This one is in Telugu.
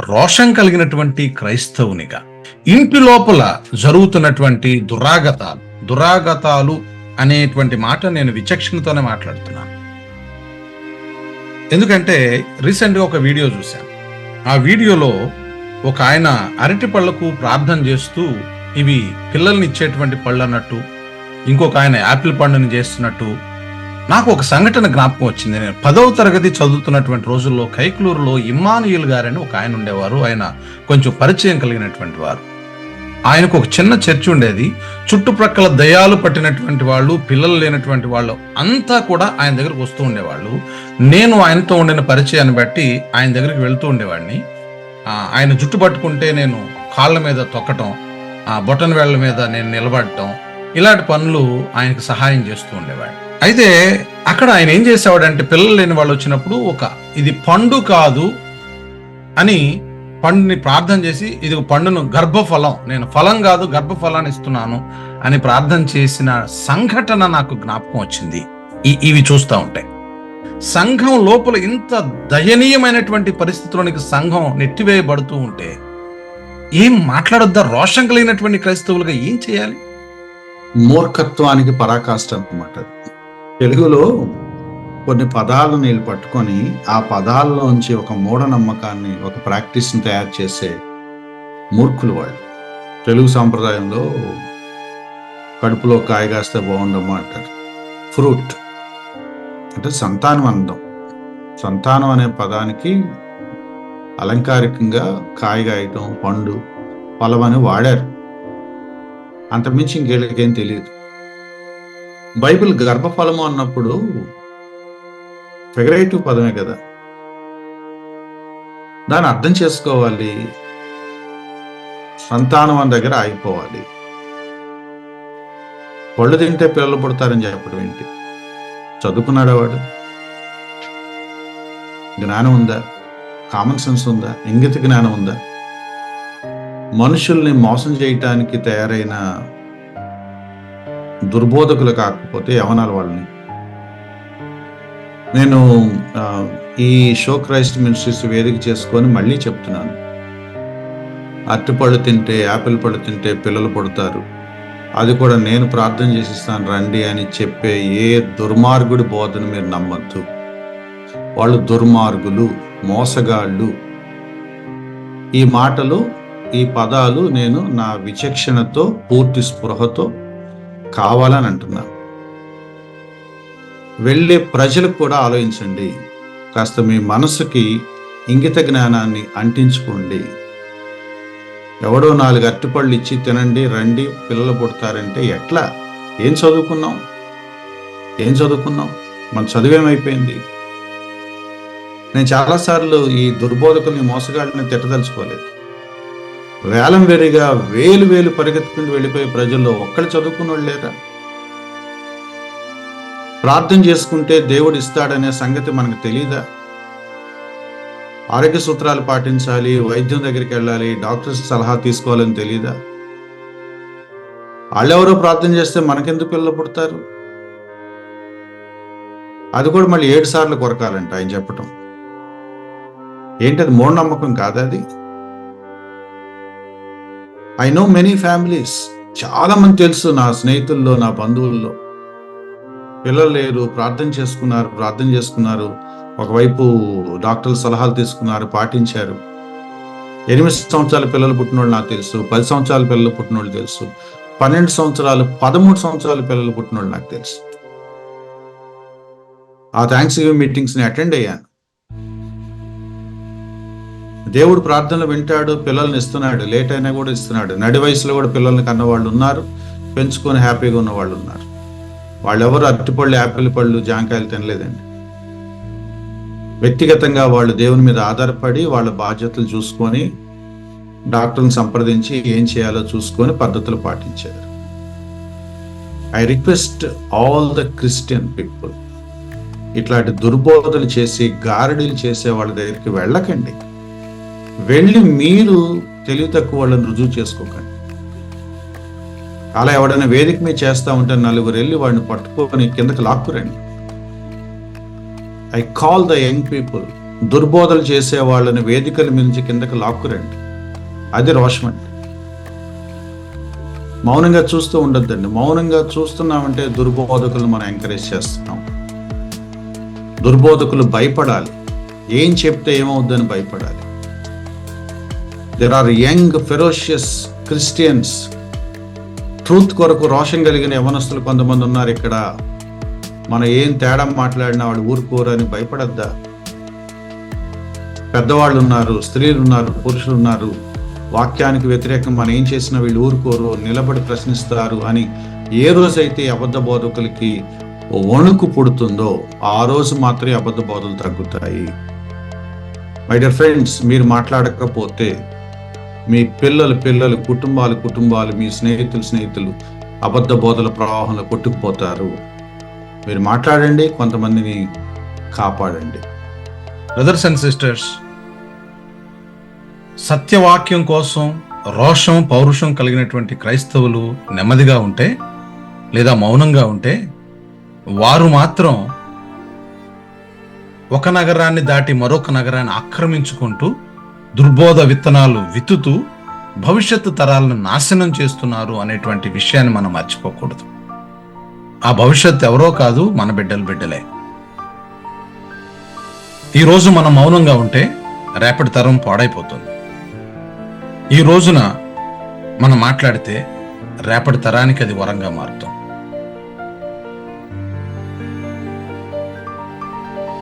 రోషం కలిగినటువంటి క్రైస్తవునిగా. ఇంటి లోపల జరుగుతున్నటువంటి దురాగతాలు దురాగతాలు అనేటువంటి మాట నేను విచక్షణతోనే మాట్లాడుతున్నాను. ఎందుకంటే రీసెంట్గా ఒక వీడియో చూశాను. ఆ వీడియోలో ఒక ఆయన అరటి పళ్ళకు ప్రార్థన చేస్తూ ఇవి పిల్లల్ని ఇచ్చేటువంటి పళ్ళు అన్నట్టు ఇంకొక ఆయన యాపిల్ పండుని చేస్తున్నట్టు నాకు ఒక సంఘటన జ్ఞాపకం వచ్చింది. నేను పదవ తరగతి చదువుతున్నటువంటి రోజుల్లో కైక్లూరులో ఇమ్మానుయుల్ గారని ఒక ఆయన ఉండేవారు. ఆయన కొంచెం పరిచయం కలిగినటువంటి వారు. ఆయనకు ఒక చిన్న చర్చ్ ఉండేది. చుట్టుప్రక్కల దయాలు పట్టినటువంటి వాళ్ళు పిల్లలు లేనటువంటి వాళ్ళు అంతా కూడా ఆయన దగ్గరకు వస్తూ ఉండేవాళ్ళు. నేను ఆయనతో ఉండిన పరిచయాన్ని బట్టి ఆయన దగ్గరికి వెళ్తూ ఉండేవాడిని. ఆయన జుట్టు పట్టుకుంటే నేను కాళ్ళ మీద తొక్కటం బొటన్ వేళ్ళ మీద నేను నిలబడటం ఇలాంటి పనులు ఆయనకు సహాయం చేస్తూ ఉండేవాడిని. అయితే అక్కడ ఆయన ఏం చేసేవాడంటే పిల్లలు లేని వాళ్ళు వచ్చినప్పుడు ఒక ఇది పండు కాదు అని పండుని ప్రార్థన చేసి ఇది పండును గర్భఫలం నేను ఫలం కాదు గర్భఫలాన్ని ఇస్తున్నాను అని ప్రార్థన చేసిన సంఘటన నాకు జ్ఞాపకం వచ్చింది. ఇవి చూస్తూ ఉంటాయి సంఘం లోపల ఇంత దయనీయమైనటువంటి పరిస్థితుల్లోనికి సంఘం నెట్టివేయబడుతూ ఉంటే ఏం మాట్లాడొద్దా? రోషం కలిగినటువంటి క్రైస్తవులుగా ఏం చేయాలి? మూర్ఖత్వానికి పరాకాష్ట అన్నమాట తెలుగులో కొన్ని పదాలను నేను పట్టుకొని ఆ పదాల్లోంచి ఒక మూఢనమ్మకాన్ని ఒక ప్రాక్టీస్ని తయారు చేసే మూర్ఖులు వాళ్ళు. తెలుగు సాంప్రదాయంలో కడుపులో కాయ కాస్తే బాగుండమ్మా అంటారు. ఫ్రూట్ అంటే సంతానం అందం. సంతానం అనే పదానికి అలంకారికంగా కాయ కాయటం పండు పొలం అని వాడారు. అంతకుమించి ఇంకేళ్ళకేం తెలియదు బైబిల్ గర్భఫలము అన్నప్పుడు ఫిగరేటివ్ పదమే కదా. దాన్ని అర్థం చేసుకోవాలి. సంతానం అని దగ్గర ఆగిపోవాలి. పళ్ళు తింటే పిల్లలు పుడతారని చెప్పడం ఏంటి? చదువుకున్నాడా వాడు? జ్ఞానం ఉందా? కామన్ సెన్స్ ఉందా? ఇంగిత జ్ఞానం ఉందా? మనుషుల్ని మోసం చేయటానికి తయారైన దుర్బోధకులు కాకపోతే యవనాల వాళ్ళని. నేను ఈ షో క్రైస్ట్ మినిస్ట్రీస్ వేదిక చేసుకొని మళ్ళీ చెప్తున్నాను. అరటిపళ్ళు తింటే యాపిల్ పళ్ళు తింటే పిల్లలు పుడతారు. అది కూడా నేను ప్రార్థన చేసిస్తాను రండి అని చెప్పే ఏ దుర్మార్గుడి బోధను మీరు నమ్మద్దు. వాళ్ళు దుర్మార్గులు మోసగాళ్ళు. ఈ మాటలు ఈ పదాలు నేను నా విచక్షణతో పూర్తి స్పృహతో కావాలని అంటున్నాను వెళ్ళే ప్రజలకు కూడా ఆలోచించండి. కాస్త మీ మనసుకి ఇంగిత జ్ఞానాన్ని అంటించుకోండి. ఎవడో నాలుగు అరటిపళ్ళు ఇచ్చి తినండి రండి పిల్లలు పుడతారంటే ఎట్లా? ఏం చదువుకున్నాం? ఏం చదువుకున్నాం? మన చదువేమైపోయింది నేను చాలాసార్లు ఈ దుర్బోధకుల్ని మోసగాళ్ళని తిట్టదలుచుకోలేదు. వేలం వెరిగా వేలు వేలు పరిగెత్తుకుంటూ వెళ్ళిపోయే ప్రజల్లో ఒక్కళ్ళు చదువుకున్న వాళ్ళు లేరా? ప్రార్థన చేసుకుంటే దేవుడు ఇస్తాడనే సంగతి మనకు తెలియదా ఆరోగ్య సూత్రాలు పాటించాలి వైద్యం దగ్గరికి వెళ్ళాలి డాక్టర్స్ సలహా తీసుకోవాలని తెలియదా వాళ్ళెవరో ప్రార్థన చేస్తే మనకెందుకు పిల్లలు పుడతారు? అది కూడా మళ్ళీ ఏడు సార్లు కొరకాలంట ఆయన చెప్పటం. ఏంటది మూఢనమ్మకం కాదా అది? ఐ నో మెనీ ఫ్యామిలీస్ చాలా మంది తెలుసు నా స్నేహితుల్లో నా బంధువుల్లో. పిల్లలు లేరు ప్రార్థన చేసుకున్నారు ప్రార్థన చేసుకున్నారు. ఒకవైపు డాక్టర్ల సలహాలు తీసుకున్నారు పాటించారు. ఎనిమిది సంవత్సరాల పిల్లలు పుట్టినోళ్ళు నాకు తెలుసు పది సంవత్సరాల పిల్లలు పుట్టినోళ్ళు తెలుసు పన్నెండు సంవత్సరాలు పదమూడు సంవత్సరాల పిల్లలు పుట్టినోళ్ళు నాకు తెలుసు. ఆ థ్యాంక్స్ గివింగ్ మీటింగ్స్ని అటెండ్ అయ్యాను. దేవుడు ప్రార్థనలు వింటాడు పిల్లల్ని ఇస్తున్నాడు లేట్ అయినా కూడా ఇస్తున్నాడు. నడి వయసులో కూడా పిల్లల్ని కన్న వాళ్ళు ఉన్నారు పెంచుకొని హ్యాపీగా ఉన్న వాళ్ళు ఉన్నారు. వాళ్ళెవరు అరటిపళ్ళు యాపిల్ పళ్ళు జాంకాయలు తినలేదండి. వ్యక్తిగతంగా వాళ్ళు దేవుని మీద ఆధారపడి వాళ్ళ బాధ్యతలు చూసుకొని డాక్టర్ని సంప్రదించి ఏం చేయాలో చూసుకొని పద్ధతులు పాటించారు. I request all the Christian people ఇట్లాంటి దుర్బోధలు చేసి గారడీలు చేసే వాళ్ళ దగ్గరికి వెళ్ళకండి. వెళ్ళి మీరు తెలివి తక్కువ వాళ్ళని రుజువు చేసుకోకండి. అలా ఎవడైనా వేదిక మీద చేస్తా ఉంటే నలుగురు వెళ్ళి వాడిని పట్టుకొని కిందకి లాక్కురండి. I call the young people దుర్బోధలు చేసే వాళ్ళని వేదికల మించి కిందకి లాక్కురండి. అది రోషం అండి. మౌనంగా చూస్తూ ఉండొద్దండి. మౌనంగా చూస్తున్నామంటే దుర్బోధకులు మనం ఎంకరేజ్ చేస్తున్నాం. దుర్బోధకులు భయపడాలి. ఏం చెప్తే ఏమవుద్దని భయపడాలి. There are young ferocious Christians truth కొరకు రోషం కలిగిన యవనస్తులు కొంతమంది ఉన్నారు ఇక్కడ. మనం ఏం తేడా మాట్లాడినా వాడు ఊరుకోరని భయపడద్దా? పెద్దవాళ్ళు ఉన్నారు స్త్రీలు ఉన్నారు పురుషులు ఉన్నారు. వాక్యానికి వ్యతిరేకం మనం ఏం చేసినా వీళ్ళు ఊరుకోరు నిలబడి ప్రశ్నిస్తారు అని ఏ రోజైతే అబద్ధ బోధకులకి వణుకు పుడుతుందో ఆ రోజు మాత్రమే అబద్ధ బోధలు తగ్గుతాయి. మై డియర్ ఫ్రెండ్స్ మీరు మాట్లాడకపోతే మీ పిల్లలు పిల్లలు కుటుంబాలు కుటుంబాలు మీ స్నేహితులు స్నేహితులు అబద్ధ బోధల ప్రవాహంలో కొట్టుకుపోతారు. మీరు మాట్లాడండి కొంతమందిని కాపాడండి. బ్రదర్స్ అండ్ సిస్టర్స్ సత్యవాక్యం కోసం రోషం పౌరుషం కలిగినటువంటి క్రైస్తవులు నెమ్మదిగా ఉంటే లేదా మౌనంగా ఉంటే వారు మాత్రం ఒక నగరాన్ని దాటి మరొక నగరాన్ని ఆక్రమించుకుంటూ దుర్బోధ విత్తనాలు విత్తుతూ భవిష్యత్తు తరాలను నాశనం చేస్తున్నారు అనేటువంటి విషయాన్ని మనం మర్చిపోకూడదు. ఆ భవిష్యత్తు ఎవరో కాదు మన బిడ్డలు బిడ్డలే. ఈ రోజు మనం మౌనంగా ఉంటే రేపటి తరం పాడైపోతుంది. ఈ రోజున మనం మాట్లాడితే రేపటి తరానికి అది వరంగా మారుతుంది